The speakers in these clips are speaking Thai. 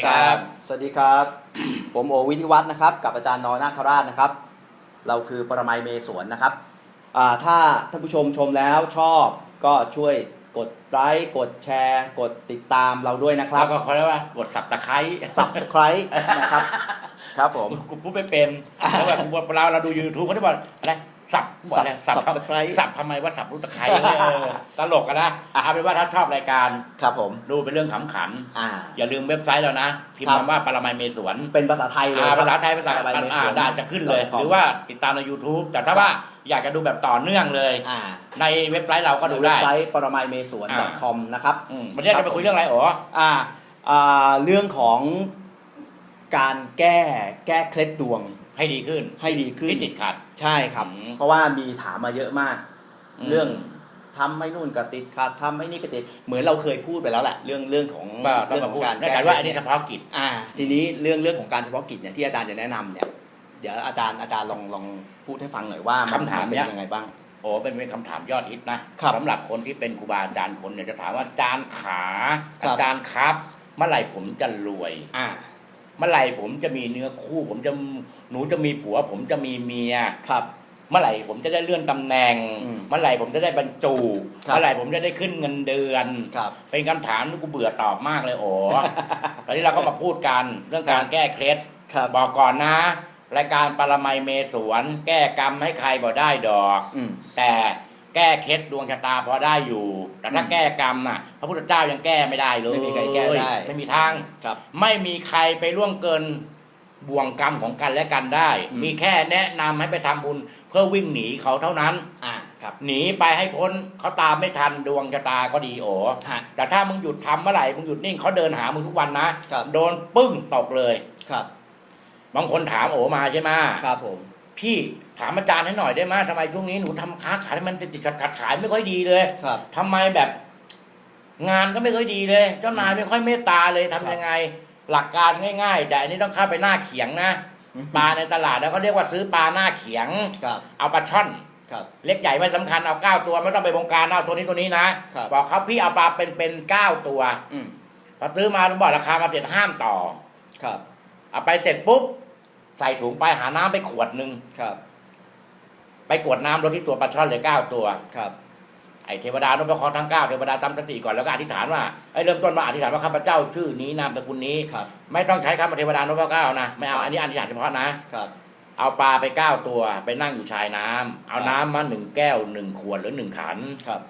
ดีครับ สวัสดีครับ ผมโอวิทิวัฒน์นะครับ กับอาจารย์นอนาคราชนะครับ เราคือปรมัยเมสวนนะครับอ่าถ้าท่านผู้ชมชมแล้วชอบก็ช่วยกดไลค์กดแชร์ กดติดตามเราด้วยนะครัแล้บวก็เขาเรียกว่ากดสับตะไคร้ subscribe นะครับ ครับผม กูพูดไม่เป็นแล้วแบบเวลาเราดูยูทูบเขาได้บอกอะไร สับบอกอะไรสับ Subscribe สับทำไมว่าสับรูปตะไคร้เออตลกกันนะเอาเป็นว่าถ้าชอบรายการครับผมดูเป็นเรื่องขำขันอ่าอย่าลืมเว็บไซต์เรานะพิมครัพ์บคำว่าปรมัยเมสวนเป็นภาษาไทยเลยอ่าครับภาษาไทยภาษาปรมัยเมสอ่าวนได้จะขึ้นเลย .com หรือว่าติดตามใน YouTube แต่ถ้าว่าอยากจะดูแบบต่อเนื่องเลยอ่าในเว็บไซต์เราก็ดูเว็ได้บไซต์ปรมัยเมสวนอ่า .com นะครับอืมวันนี้จะไปคุยเรื่องอะไรอ๋ออ่าอ่าเรื่องของการแก้แก้เคล็ดดวงให้ดีขึ้นให้ดีขึ้นที่ติดขัด ใช่ครับ อืมเพราะว่ามีถามมาเยอะมาก อืม เรื่องทำไม่นู่นก็ติดขัดทำไม่นี่ก็ติดเหมือนเราเคยพูดไปแล้วแหละ เรื่องเรื่องของว่าต้อเรื่องงมาขอพูดงการในการว่าอันนี้เฉพาะกิจ อ่า ทีนี้เรื่องเรื่องของการเฉพาะกิจเนี่ยที่อาจารย์จะแนะนำเนี่ยเดี๋ยวอาจารย์อาจารย์ลองลองพูดให้ฟังหน่อยว่ามันคำถามเป็นเนี้ยยังไงบ้าง โอ้เป็นเป็นคำถามยอดฮิตนะครับสำหรับคนที่เป็นครูบาอาจารย์คนเนี่ยจะถามว่าอาจารย์ขาครับ อาจารย์ครับ เมื่อไหร่ผมจะรวย อ่า เมื่อไหร่ผมจะมีเนื้อคู่ ผมจะหนูจะมีผัว ผมจะมีเมียครับ เมื่อไหร่ผมจะได้เลื่อนตำแหน่งอืมเมื่อไหร่ผมจะได้บรรจุครับเมื่อไหร่ผมจะได้ขึ้นเงินเดือนครับเป็นคำถามที่กูเบื่อตอบมากเลยโอ้ตอนนี้เราก็มาพูดกันเรื่องการแก้เคล็ดครับบอกก่อนนะรายการปรมัยเมสวน แก้กรรมให้ใครบ่ได้ดอกอืมแต่ แก้เคล็ดดวงชะตาพอได้อยู่ แต่ถ้าอืมแก้กรรมน่ะ พระพุทธเจ้ายังแก้ไม่ได้เลยไม่มีใครแก้ได้ ไม่มีทางครับ ไม่มีใครไปล่วงเกินบ่วงกรรมของกันและกันได้อืมมีแค่แนะนำให้ไปทำบุญเพื่อวิ่งหนีเขาเท่านั้น อ่าครับ หนีไปให้พ้นเขาตามไม่ทันดวงชะตาก็ดีโอฮะแต่ถ้ามึงหยุดทำเมื่อไหร่มึงหยุดนิ่งเขาเดินหามึงทุกวันนะครับโดนปึ้งตกเลยครับ บางคนถามโอมาใช่ไหมครับผม พี่ถามอาจารย์ให้หน่อยได้ไหมทำไมช่วงนี้หนูทำค้าขายมันติดติดขัดขัดขายไม่ค่อยดีเลยครับทำไมแบบ งานก็ไม่ค่อยดีเลย เจ้านายไม่ค่อยเมตตาเลยทำยังไง หลักการง่าย ๆ แต่อันนี้ต้องเข้าไปหน้าเขียงนะปลาในตลาดแล้วเขาเรียกว่าซื้อปลาหน้าเขียงครับเอาปลาช่อนครับเล็กใหญ่ไม่สำคัญเอาเก้าตัวไม่ต้องไปบงการเอาตัวนี้ตัวนี้นะครับบอกเขาพี่เอาปลาเป็นเป็นเก้าตัวอืมพอซื้อมาบอกราคามาเสร็จห้ามต่อครับเอาไปเสร็จปุ๊บ ใส่ถุงไปหาน้ำไปขวดหนึ่งครับไปกวดน้ำรดที่ตัวปลาช่อนเลยเก้าตัว ครับไอ้เทวดานพเคราะห์ทั้งเก้าเทวดาทำสติก่อนแล้วก็อธิษฐานว่าไอ้เริ่มต้นมาอธิษฐานว่าข้าพเจ้าชื่อนี้นามสกุลนี้ ครับไม่ต้องใช้คำว่าเทวดานพเก้านะไม่เอาอันนี้อธิษฐานเฉพาะนะ ครับ เอาปลาไปเก้าตัว ไปนั่งอยู่ชายน้ำเอาครับน้ำมาหนึ่งแก้วหนึ่งขวดหรือหนึ่งขัน ครับ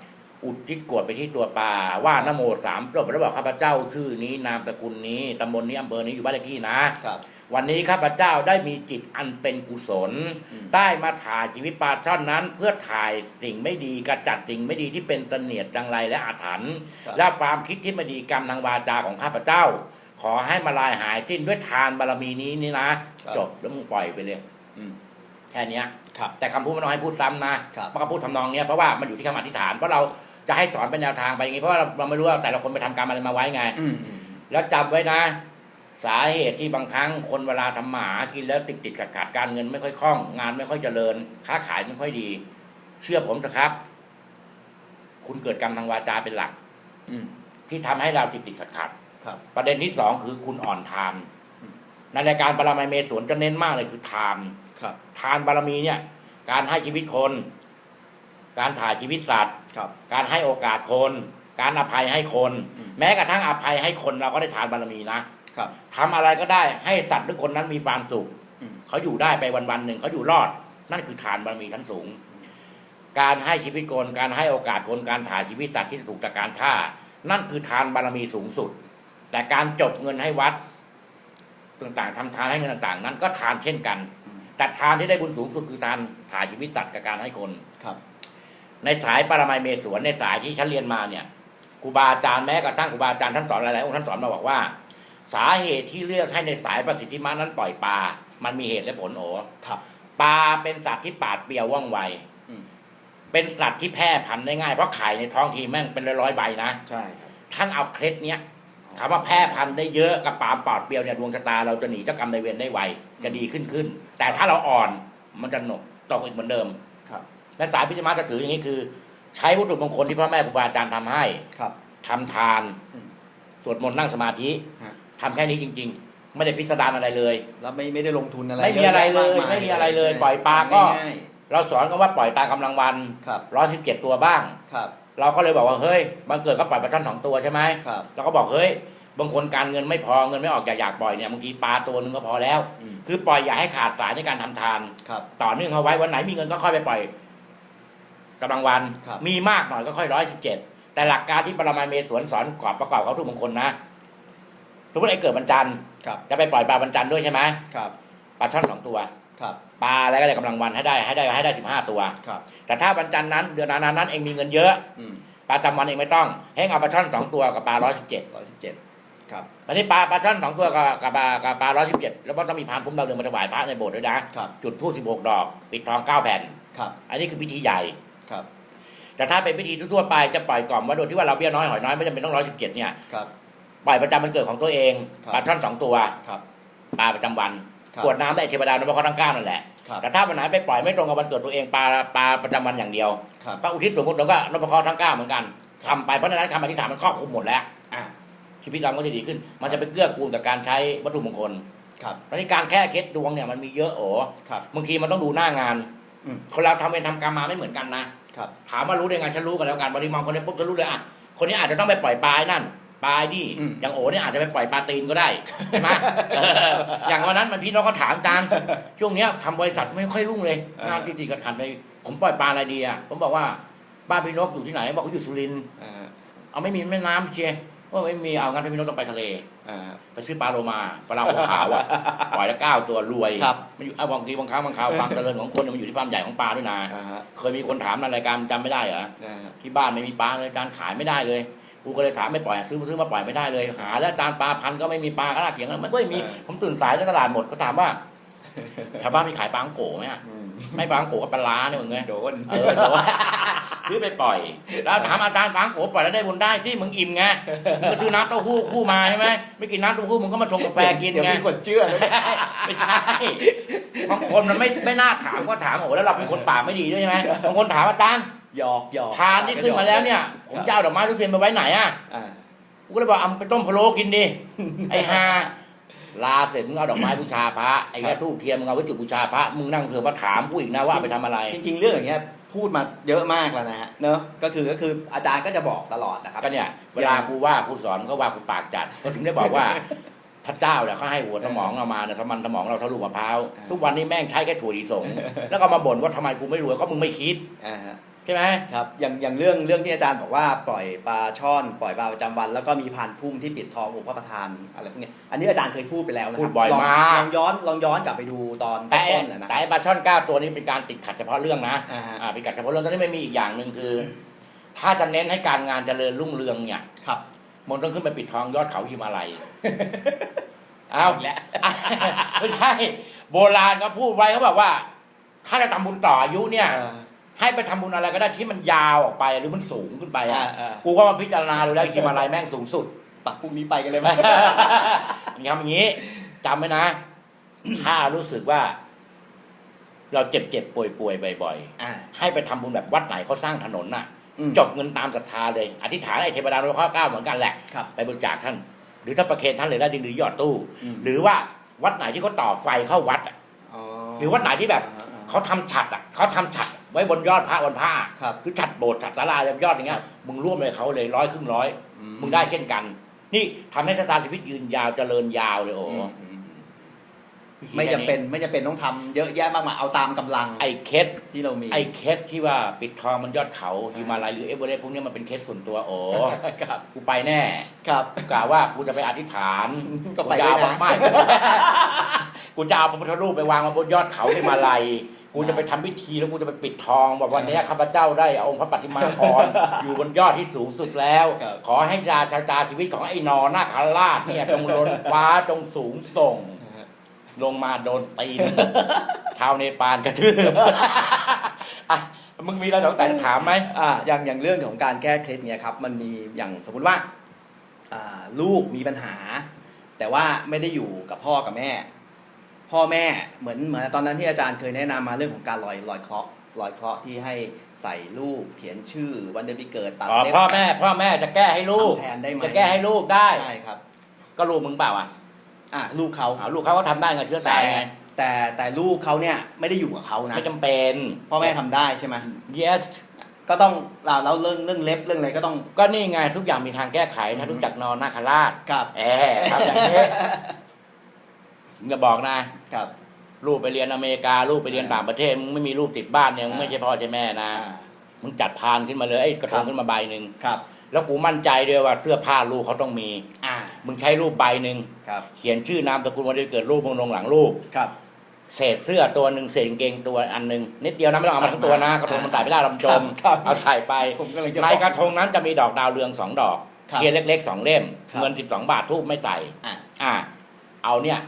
อุทิศกรวดไปที่ตัวปลาว่านโมสามจบแล้วบอกข้าพเจ้าชื่อนี้นามสกุลนี้ตำบลนี้อำเภอนี้อยู่บ้านเลขที่นะครับวันนี้ข้าพเจ้าได้มีจิตอันเป็นกุศลอืมได้มาถ่ายชีวิตปลาช่อนนั้น เพื่อถ่ายสิ่งไม่ดีกระจัดสิ่งไม่ดีที่เป็นเสนียดจังไรและอาถรรพ์ครับและความคิดที่ไม่ดีกรรมทางวาจาของข้าพเจ้า ขอให้มาลายหายสิ้นด้วยทานบารมีนี้นี่นะจบแล้วมึงปล่อยไปเลยอืมแค่เนี้ยครับแต่คำพูดไม่ต้องให้พูดซ้ำนะครับเพราะคำพูดทำนองเนี้ยเพราะว่ามันอยู่ที่คำอธิษฐานเพราะเรา จะให้สอนเป็นแนวทางไปอย่างนี้เพราะว่าเราเราไม่รู้ว่าแต่ละคนไปทำกรรมอะไรมาไว้ไงอืมอืมแล้วจำไว้นะ สาเหตุที่บางครั้งคนเวลาทำหมากินแล้วติดติดขัดขัดๆการเงินไม่ค่อยคล่อง งานไม่ค่อยเจริญ ค้าขายไม่ค่อยดี เชื่อผมเถอะครับ คุณเกิดกรรมทางวาจาเป็นหลัก อืมที่ทำให้เราติดติดขัดขัดครับๆประเด็นที่สองคือคุณอ่อนทานอืมในรายการปรมัยเมสวนจะเน้นมากเลยคือทานครับทานบารมีเนี่ย การให้ชีวิตคน การถ่ายชีวิตสัตว์ ครับ การให้โอกาสคน การอภัยให้คน อืม แม้กระทั่งอภัยให้คนเราก็ได้ทานบารมีนะครับ ทำอะไรก็ได้ให้สัตว์ทุกคนนั้นมีความสุข อืม เขาอยู่ได้ไปวันวันๆหนึ่งเขาอยู่รอด นั่นคือทานบารมีชั้นสูง การให้ชีวิตคนการให้โอกาสคนการถ่ายชีวิตสัตว์ที่ถูกจากการฆ่า นั่นคือทานบารมีสูงสุด แต่การจบเงินให้วัดต่างๆทำทานให้เงินต่างๆ นั้นก็ทานเช่นกัน อืม แต่ทานที่ได้บุญสูงสุดคือทานถ่ายชีวิตสัตว์กับการให้คน ครับ ในสายปรมัยเมสวนในสายที่ฉันเรียนมาเนี่ยครูบาอาจารย์แม้กระทั่งครูบาอาจารย์ท่านสอนหลายๆองค์ท่านสอนมาบอกว่า สาเหตุที่เลือกให้ในสายประสิทธิมานั้นปล่อยปลา มันมีเหตุและผลโอครับปลาเป็นสัตว์ที่ปราดเปรียวว่องไวอืมเป็นสัตว์ที่แพร่พันธุ์ได้ง่ายเพราะไข่ในท้องทีแม่งเป็นร้อยๆใบนะใช่ครับท่านเอาเคล็ดเนี้ยคำว่าแพร่พันธุ์ได้เยอะกับปลาปลอดเปรียวเนี่ยดวงชะตาเราจะหนีเจ้ากรรมนายเวรได้ไวจะดีขึ้นขึ้น แต่ถ้าเราอ่อนมันจะหนกตกอีกเหมือนเดิมครับ และสายพิจิมาจะถืออย่างนี้คือ ใช้วัตถุมงคลที่พ่อแม่ครูบาอาจารย์ทำให้ครับทำทานอืมสวดมนต์นั่งสมาธิฮะทำแค่นี้จริง ๆ ไม่ได้พิสดารอะไรเลย แล้วไม่ไม่ได้ลงทุนอะไรไม่มีอะไรเลยเยอะแยะากาไม่มีอะไรเลยใช่หปล่อยปลาก็ง่ายเราสอนกันว่าปล่อยปลากำลังวันๆครับร้อยสิบเจ็ดตัวบ้างครับ เราก็เลยบอกว่าเฮ้ยมันเกิดเขาปล่อยปลาช่อนสองตัวใช่ไหมครับเราก็บอกเฮ้ยบางคนการเงินไม่พอเงินไม่ออกอยากอยากปล่อยเนี่ยบางทีปลาตัวหนึงก็พอแล้วอืมคือปล่อยอย่าให้ขาดสายในการทำทานครับต่อเนื่องเอาไว้วันไหนมีเงินก็ค่อยไปปล่อย กำลังวัน ครับ มีมากหน่อยก็ค่อยร้อยสิบเจ็ดแต่หลักการที่ปรมาเมสวนสอนกรอบประกอบเขาทุกมงคลนะ สมมติไอ้เกิดบรรจันทร์ครับจะไปปล่อยปลาบรรจันทร์ด้วยใช่ไหมครับปลาช่อนสองตัว ครับปลาอะไรก็ได้กำลังวันให้ได้ให้ได้ให้ได้สิบห้าตัว ครับแต่ถ้าบรรจันทร์นั้นเดือนนั้นนั้นเองมีเงินเยอะอืมปลาจำวันเองไม่ต้อง ให้เอาปลาช่อนสองตัวกับปลาร้อยสิบเจ็ดร้อยสิบเจ็ดครับอันนี้ปลาปลาช่อนสองตัวกับกับปลากับปลาร้อยสิบเจ็ดแล้วก็ต้องมีพานพุ่มดาวเรืองมาถวายพระในโบสถ์ด้วยนะครับจุดธูปสิบหกดอก ปิดทองเก้าแผ่น ครับอันนี้คือพิธีใหญ่ ครับ แต่ถ้าเป็นพิธีทั่วๆไปจะปล่อยกล่อมว่าโดยที่ว่าเราเบี้ยน้อยหอยน้อยไม่จำเป็นต้องร้อยสิบเจ็ดเนี่ยครับ ปล่อยประจำวันเกิดของตัวเองครับปลาช่อนสองตัวครับปลาประจำวันครับกรวดน้ำได้เทวดานพเคราะห์ทั้งเก้านั่นแหละครับ แต่ถ้าวันไหนไปปล่อยไม่ตรงกับวันเกิดตัวเองปลาปลาประจำวันอย่างเดียวครับ ก็อุทิศสมมติเราก็นพเคราะห์ทั้งเก้าเหมือนกันทำไปเพราะฉะนั้นคำอธิษฐานมันครอบคลุมหมดแล้วอ่าชีวิตเราก็จะดีขึ้น มันจะไปเกื้อกูลกับการใช้วัตถุมงคลครับ ตอนนี้การแค่เคล็ดดวงเนี่ยมันมีเยอะโอ้ครับ บางทีมันต้องดูหน้างาน อืม คนเราทำเวรทำกรรมมาไม่เหมือนกันนะครับ ถามว่ารู้ได้ไงฉันรู้กันแล้วกันบริมองคนนี้ปุ๊บจะรู้เลยอะคนนี้อาจจะต้องไปปล่อยปลายนั่นปลายนี่อืมอย่างโอ้เนี่ยอาจจะไปปล่อยปลาตีนก็ได้ใช่ไหมเอออย่างวันนั้นมันพี่น้องก็ถามอาจารย์ช่วงเนี้ยทำบริษัทไม่ค่อยรุ่งเลยงานติดๆกันขันเลยผมปล่อยปลาอะไรดีอะผมบอกว่าบ้านพี่นกอยู่ที่ไหนบอกเขาอยู่สุรินทร์อ่าเอาไม่มีแม่น้ำเชียร์ ว่าไม่มีเอางั้นพี่นกต้องไปทะเลอ่า ไปซื้อปลาโลมาปลาหัวขาวอะปล่อยละเก้าตัวรวยครับ มันอยู่เอาบางทีบางครั้งบางคราวความเจริญของคนมันอยู่ที่ความใหญ่ของปลาด้วยนะอ่าฮะเคยมีคนถามในรายการจำไม่ได้เหรออ่าฮะที่บ้านไม่มีปลาเลยจานขายไม่ได้เลยกูก็เลยถามไม่ปล่อยซื้อซื้อมาปล่อยไม่ได้เลยหา แล้วจานปลาพันก็ไม่มีปลาก็น่าเถียงกันมันไม่มีผมตื่นสายในตลาดหมดก็ถามว่าชาวบ้านมีขายปลาอังโกะไหมอะอืมไม่ปลาอังโกะก็ปลาล้าเนี่ยมึงไง โดน เออแต่ว่า ซื้อไปปล่อย แล้วถามอาจารย์ฟังโขปล่อยแล้วได้บุญได้ที่มึงอิ่มไงมึงก็ซื้อน้ำเต้าหู้คู่มาใช่ไหมไม่กินน้ำเต้าหู้มึงก็มาชงกาแฟกินเดี๋ยวไงมีคนเชื่อเลยไม่ใช่บางคนมันไม่ไม่น่าถามก็ถามโอ้แล้วเราเป็นคนปากไม่ดีด้วยใช่ไหมบางคนถามอาจารย์หยอกหยอกทานที่ขึ้นมาแล้วเนี่ย ผมจะเอาดอกไม้ทุกเทียนไปไว้ไหนอะอ่ากูก็เลยบอกเอาไปต้มพะโล้กินดิไอ้ฮาลาเสร็จมึงเอาดอกไม้บูชาพระไอ้แค่ทูบเทียนมึงเอาไว้จุดบูชาพระมึงนั่งเถอะมาถามกูอีกนะว่าเอาไปทำอะไร จริงๆเรื่องอย่างเงี้ย พูดมาเยอะมากแล้วนะฮะเนอะก็คือก็คืออาจารย์ก็จะบอกตลอดนะครับ ก็เนี่ยเวลากูว่ากูสอนก็ว่ากูปากจัดก็ถึงได้บอกว่าพระเจ้าเนี่ยเขาให้หัวสมองเรามาเนี่ยสมันสมองเราทะลุมะพร้าวทุกวันนี้แม่งใช้แค่ถั่วลิสงแล้วก็มาบ่นว่าทำไมกูไม่รวยเพราะมึงไม่คิดอ่าฮะใช่ไหมครับอย่างอย่างเรื่องเรื่องที่อาจารย์บอกว่าปล่อยปลาช่อนปล่อยปลาประจำวัน แล้วก็มีพานพุ่มที่ปิดทององค์พระประธานอะไรพวกเนี้ยอันนี้อาจารย์เคยพูดไปแล้วนะคพูรัดบ่อยลงมากลองย้อนลองย้อนกลับไปดูตอนแต่ต้นๆนะนะแต่ไอ้ปลาช่อนเก้าตัวนี้เป็นการติดขัดเฉพาะเรื่องนะอ่าฮะอ่าเป็นขัดเฉพาะเรื่องตอนนี้ไม่มีอีกอย่างหนึ่งคือ ถ้าจะเน้นให้การงานเจริญรุ่งเรืองเนี่ยครับมันต้องขึ้นไปปิดทองยอดเขาหิมาลัยเอาอีกแล้วไม่ใช่ โบราณเขาพูดไว้เขาบอกว่า ถ้าจะทำบุญต่ออายุเนี่ยอ่า ให้ไปทำบุญอะไรก็ได้ที่มันยาวออกไปหรือมันสูงขึ้นไปอ่าอะอ่ากูก็มาพิจารณาดูแล้วหิมาลัยแม่งสูงสุดปักพรุ่งนี้ไปกันเลยไหมอย่างนี้อย่างนี้จำไว้นะ ถ้ารู้สึกว่า เราเจ็บเจ็บป่วยป่วยบ่อยอ่าๆให้ไปทำบุญแบบวัดไหนเขาสร้างถนนน่ะอืมจบเงินตามศรัทธาเลย อธิษฐานไอ้เทวดาโลกข้าเก้าเหมือนกันแหละครับไปบริจาคท่าน หรือถ้าประเคนท่านเลยได้ดีหรือยอดตู้อืมหรือว่าวัดไหนที่เขาต่อไฟเข้าวัดอะอ๋อหรือวัดไหนที่แบบอ่าอ่า เขาทำฉัดอะเขาทำฉัดไว้บนยอดพระบนผ้าครับคือฉัดโบสถ์ฉัดศาลาเลยยอดอย่างเงี้ยมึงร่วมเลยเขาเลยร้อยครึ่งร้อยอืมึงได้เช่นกัน นี่ทำให้ชะตาชีวิตยืนยาวเจริญยาวเลยโอ้อืมอืมไม่จำเป็นไม่จำเป็นต้องทำเยอะแยะมากมายเอาตามกำลัง ไอ้เคสที่เรามีไอ้เคสที่ว่าปิดทองมันยอดเขาฮิมาลัยหรือเอเวอเรสต์พวกเนี้ยมันเป็นเคสส่วนตัวโอ้ครับกูไปแน่ ครับกะว่ากูจะไปอธิษฐานก็ไปจะด้วยเอานะไม่กูจะเอาพระพุทธรูปไปวางมาบนยอดเขาฮิมาลัย กูจะไปทำพิธีแล้วกูจะไปปิดทองบอกวันนี้ข้าพเจ้าได้เอาองค์พระปฏิมาพรอยู่บนยอดที่สูงสุดแล้วครับขอให้ชาชาตาชีวิตของไอ้นอนาคาราชเนี่ยจงล้นฟ้าจงสูงส่ง ลงมาโดนตีนชาวเนปาลกระทืบอะมึงมีอะไรสงสัยจะถามไหมอ่าอย่างอย่างเรื่องของการแก้เคล็ดเนี่ยครับ มันมีอย่างสมมุติว่าอ่า ลูกมีปัญหา แต่ว่าไม่ได้อยู่กับพ่อกับแม่ พ่อแม่เหมือนเหมือนตอนนั้นที่อาจารย์เคยแนะนำมาเรื่องของการลอยลอยเคราะห์ลอยเคราะห์ที่ให้ใส่รูปเขียนชื่อวันเดือนปีเกิดตัดอ๋อเล็บพ่อแม่ พ่อแม่จะแก้ให้ลูกทำแทนได้ไหมจะแก้ให้ลูกได้ใช่ครับ ก็ลูกมึงเปล่าอะอะลูกเขาเอาลูกเขาก็ทำได้ไงเชื้อสายไงแต่แต่ลูกเขาเนี่ยไม่ได้อยู่กับเขานะไม่จำเป็นพ่อแม่ทำได้ใช่ไหม yes ก็ต้องเราเราเรื่องเรื่องเล็บเรื่องอะไรก็ต้องก็นี่ไงทุกอย่างมีทางแก้ไขถ้ารู้จักนอนนาคราชกับแอบทำอย่างนี้ มึงอย่าบอกนะกับ ลูกไปเรียนอเมริกาลูกไปเรียนต่างประเทศมึงไม่มีลูกติดบ้านเนี่ยมึงไม่ใช่พ่อใช่แม่นะอ่ามึงจัดพานขึ้นมาเลยไอ้กระทครังบขึ้นมาใบหนึ่งครับ แล้วกูมั่นใจด้วยว่าเสื้อผ้าลูกเขาต้องมี อ่า มึงใช้รูปใบหนึ่งครับเขียนชื่อนามสกุลวันเดือนเกิดลูกมึงลงหลังลูกครับเศษเสื้อตัวหนึ่งเศษกางเกงตัวอันหนึ่งนิดเดียวนะไม่ต้องเอามาทั้งตัวนะกระทงมันใส่ไม่ได้ลำจมครับเอาใส่ไปผมกำลังจะในบอกกระทงนั้นจะมีดอกดาวเรืองสองดอกครับเทียนเล็กๆสองเล่มครับเงินสิบสองบาททูบไม่ใส่อ่าอ่าเอาเนี่ย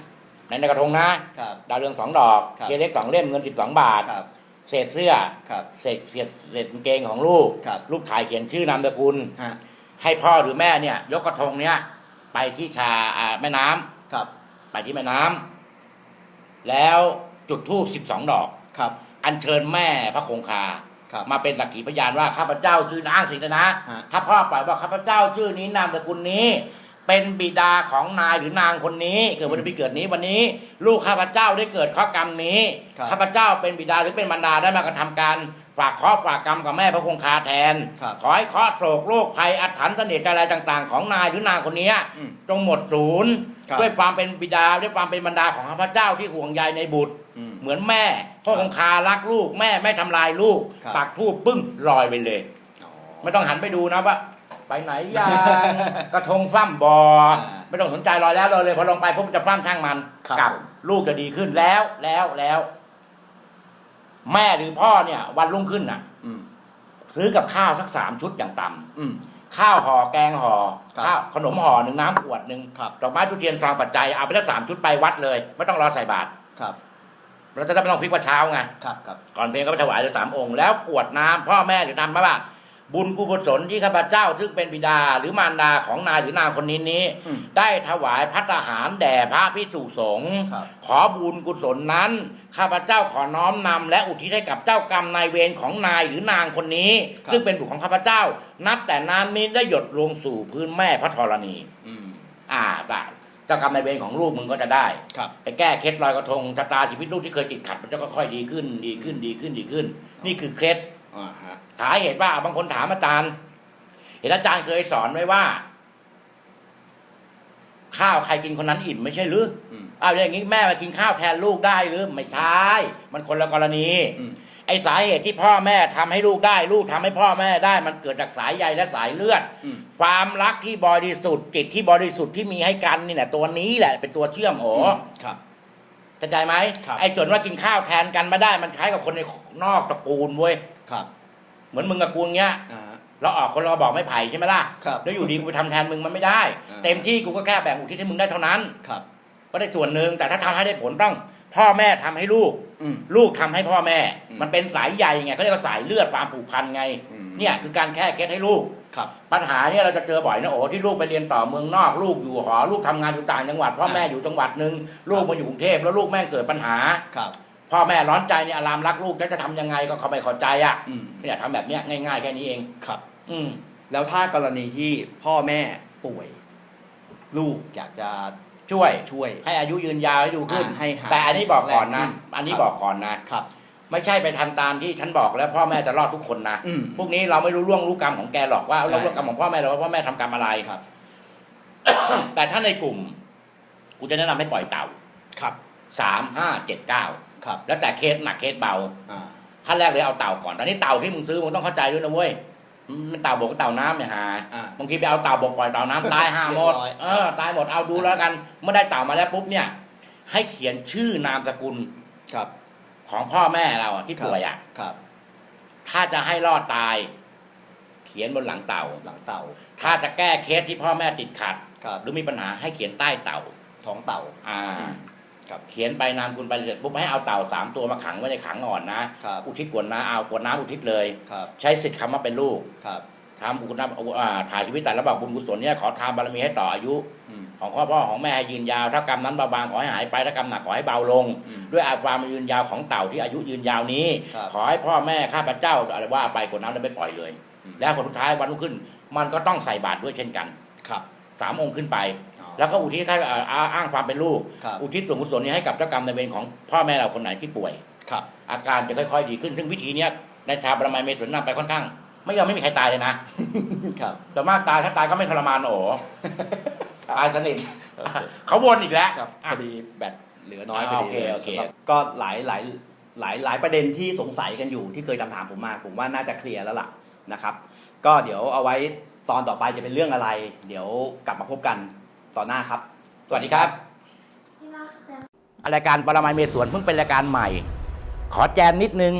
ในในกระทงนะ ครับ ดาวเรืองสองดอกครับเทียนเล็กสองเล่มเงินสิบสองบาท ครับ เศษเสื้อ ครับ เศษเศษเศษกางเกงของลูก ครับ ลูกถ่ายเขียนชื่อนามสกุล ฮะ ให้พ่อหรือแม่เนี่ย ยกกระทงเนี้ยไปที่ชาอ่าแม่น้ำครับ ไปที่แม่น้ำแล้วจุดธูปสิบสองดอก ครับ อัญเชิญแม่พระคงคา ครับ มาเป็นสักขีพยานว่าข้าพเจ้าชื่ออ้างสิทธิ์นะ ฮะ ถ้าพ่อปล่อยว่าข้าพเจ้าชื่อนี้นามสกุลนี้ เป็นบิดาของนายหรือนางคนนี้ เกิดวันปีเกิดนี้วันนี้ ลูกข้าพเจ้าได้เกิดข้อกรรมนี้ครับ ข้าพเจ้าเป็นบิดาหรือเป็นบรรดาได้มากระทำการฝากเคราะห์ฝากกรรมกับแม่พระคงคาแทน ครับขอให้เคราะห์โศกโรคภัยอัถรรพ์เสน่ห์อะไรต่างๆ ของนายหรือนางคนนี้อืมจงหมดศูนย์ครับ ด้วยความเป็นบิดาด้วยความเป็นบรรดาของข้าพเจ้าที่ห่วงใยในบุตร อืม เหมือนแม่พ่อคงคารักลูกแม่ไม่ทำลายลูกครับ ปักทูบปึ้งลอยไปเลย อ๋อ ไม่ต้องหันไปดูนะว่า ไปไหนยังกระทงฟ้ำบออ่าไม่ต้องสนใจลอยแล้วลอยเลยพอลงไปปุ๊บจะฟ้ำช่างมันครับกลับผมลูกจะดีขึ้นแล้วแล้วแล้ว แม่หรือพ่อเนี่ย วันรุ่งขึ้นน่ะอืมซื้อกับข้าวสักสามชุดอย่างต่ำอืมข้าวห่อแกงห่อครับข้าวขนมห่อหนึ่งน้ำขวดหนึ่งครับดอกไม้ทุเทียนฟางปัจจัยเอาไปสักสามชุดไปวัดเลย ไม่ต้องรอใส่บาตรครับเราจะได้ไม่ต้องพลิกว่าเช้าไงครับครับก่อนเพลงก็ไปถวายเลยสามองค์แล้วกรวดน้ำพ่อแม่จะทำมาว่า บุญกุศลที่ข้าพเจ้าซึ่งเป็นบิดาหรือมารดาของนายหรือนางคนนี้นี้ อืมได้ถวายพัตตาหารแด่พระพิสุสงฆ์ครับ ขอบุญกุศลนั้นข้าพเจ้าขอน้อมนำและอุทิศให้กับเจ้ากรรมนายเวรของนายหรือนางคนนี้ ครับ ซึ่งเป็นบุตรของข้าพเจ้า นับแต่น้ำนี้ได้หยดลงสู่พื้นแม่พระธรณี อืมอ่าแต่เจ้ากรรมนายเวรของลูกมึงก็จะได้ ครับ ไปแก้เคล็ดลอยกระทงชะตาชีวิตลูกที่เคยติดขัด มันจะค่อยๆดีขึ้นดีขึ้นดีขึ้นดีขึ้น นี่คือเคล็ดอ่าฮะ สาเหตุว่าบางคนถามอาจารย์ เห็นอาจารย์เคยสอนไว้ว่า ข้าวใครกินคนนั้นอิ่มไม่ใช่หรืออืมอ้าวอย่างนี้แม่มากินข้าวแทนลูกได้หรือไม่ใช่มันคนละกรณีอืมไอสาเหตุที่พ่อแม่ทำให้ลูกได้ ลูกทำให้พ่อแม่ได้ มันเกิดจากสายใยและสายเลือดอืมความรักที่บริสุทธิ์จิตที่บริสุทธิ์ที่มีให้กันนี่แหละตัวนี้แหละ เป็นตัวเชื่อมโอครับเข้าใจไหมครับไอ้ส่วนว่ากินข้าวแทนกันไม่ได้ มันใช้กับคนในนอกตระกูลเว้ย ครับเหมือนมึงกับกูอย่างเงี้ยอ่าฮะ เราออกคนเราบอกไม่ไผ่ใช่ไหมล่ะครับแล้วอยู่ดีกูไปทำแทนมึงมันไม่ได้ อ่า เต็มที่กูก็แค่แบ่งอุทิศให้มึงได้เท่านั้น ครับ ก็ได้ส่วนหนึ่งแต่ถ้าทำให้ได้ผลต้อง พ่อแม่ทำให้ลูก อืม ลูกทำให้พ่อแม่ อืมมันเป็นสายใยไงเขาเรียกว่าสายเลือดความผูกพันไง อืม เนี่ยคือการแค่เคล็ดให้ลูก ครับ ปัญหาเนี่ยเราจะเจอบ่อยนะโอ้ที่ลูกไปเรียนต่อเมืองนอก ลูกอยู่หอ ลูกทำงานอยู่ต่างจังหวัดพ่อแม่อยู่จังหวัดหนึ่งลูกมาอยู่กรุงเทพแล้วลูกแม่งเกิดปัญหา ครับ พ่อแม่ร้อนใจเนี่ยอารามรักลูกจะจะทำยังไงก็เขาไม่เข้าใจอะอืมเนี่ยทำแบบเนี้ยง่ายๆแค่นี้เองครับ อืมแล้วถ้ากรณีที่พ่อแม่ป่วย ลูกอยากจะช่วยช่วย ให้อายุยืนยาวให้ดูขึ้นอ่าให้หายแต่อันนี้บอกก่อนนะแรงขึ้นอันนี้ครับบอกก่อนนะครับ ไม่ใช่ไปทำตามที่ฉันบอกแล้วพ่อแม่จะรอดทุกคนนะอืมพวกนี้เราไม่รู้ล่วงรู้กรรมของแกหรอกว่าใช่เรารู้กรรมของพ่อแม่หรอกว่าพ่อแม่ทำกรรมอะไรครับ แต่ถ้าในกลุ่มกูจะแนะนำให้ปล่อยเต่าครับสามห้าเจ็ดเก้า ครับ แล้วแต่เคสหนักเคสเบาอ่าขั้นแรกเลยเอาเต่าก่อนตอนนี้เต่าที่มึงซื้อมึงต้องเข้าใจด้วยนะเว้ยมันเต่าบกกับเต่าน้ำเนี่ยฮะอ่า บางทีไปเอาเต่าบกปล่อยเต่าน้ำตายห่าหมดเรียบร้อย เออตายหมดเอาดูแล้วกันเมื่อได้เต่ามาแล้วปุ๊บเนี่ย ให้เขียนชื่อนามสกุลครับ ของพ่อแม่เราอะที่ป่วยอะ ครับ ถ้าจะให้รอดตาย เขียนบนหลังเต่า หลังเต่าถ้าจะแก้เคสที่พ่อแม่ติดขัด ครับหรือมีปัญหาให้เขียนใต้เต่า ท้องเต่า อ่า ครับเขียนไปนามคุณไปเสร็จปุ๊บให้เอาเต่าสามตัวมาขังไว้ในขังอ่อนนะ ครับอุทิศกวดน้ำเอากวดน้ำอุทิศเลย ครับใช้สิทธิ์คำว่าเป็นลูกครับทำอุณอ่าถ่ายชีวิตแต่ระบอกบุญกุศลเนี่ยขอทานบารมีให้ต่ออายุ อืม ของพ่อพ่อของแม่ให้ยืนยาวถ้ากรรมนั้นเบาบางขอให้หายไปถ้ากรรมหนักขอให้เบาลง อืมด้วยอาความยืนยาวของเต่าที่อายุยืนยาวนี้ ครับขอให้พ่อแม่ข้าพเจ้าอะไรว่าไปกดน้ำแล้วไปปล่อยเลย อืม แล้วคนสุดท้ายวันรุ่งขึ้น มันก็ต้องใส่บาตรด้วยเช่นกันครับสามองค์ขึ้นไปอ๋อ แล้วก็อุทิศให้อ่าอ่าอ้างความเป็นลูก ครับอุทิศส่วนกุศลนี้ให้กับเจ้ากรรมนายเวรของพ่อแม่เราคนไหนที่ป่วย ครับ อาการจะค่อยๆดีขึ้น ซึ่งวิธีเนี้ยในทางปรมัยเมตุนนำไปค่อนข้าง ไม่ยอมไม่มีใครตายเลยนะ ครับแต่มากตายถ้าตายก็ไม่ทรมานโอ้ตายสนิทเขาวนอีกแล้วครับพอะ อดีแบตเหลือน้อยพอ่าอดีโอเคโอเค สำหรับก็หลายหลายหลายหลายประเด็นที่สงสัยกันอยู่ที่เคยถามถามผมมาผมว่าน่าจะเคลียร์แล้วล่ะนะครับ ก็เดี๋ยวเอาไว้ตอนต่อไปจะเป็นเรื่องอะไร เดี๋ยวกลับมาพบกัน ต่อหน้าครับ สวัสดีครับ รายการปรมัยเมสวนเพิ่งเป็นรายการใหม่ ขอแจมนิดนึง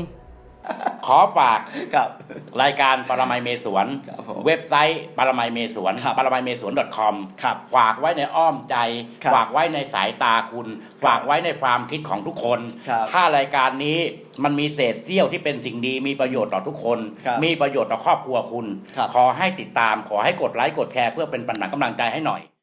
ขอฝากครับ รายการปรมัยเมสวน ครับผมเว็บไซต์ปรมัยเมสวนครับปรมัยเมสวน .com ครับฝากไว้ในอ้อมใจ ครับฝากไว้ในสายตาคุณ ฝากไว้ในความคิดของทุกคน ครับถ้ารายการนี้มันมีเศษเสี้ยวที่เป็นสิ่งดีมีประโยชน์ต่อทุกคน ครับมีประโยชน์ต่อครอบครัวคุณ ครับ ขอให้ติดตามขอให้กดไลค์กดแชร์เพื่อเป็นปัญญากำลังใจให้หน่อย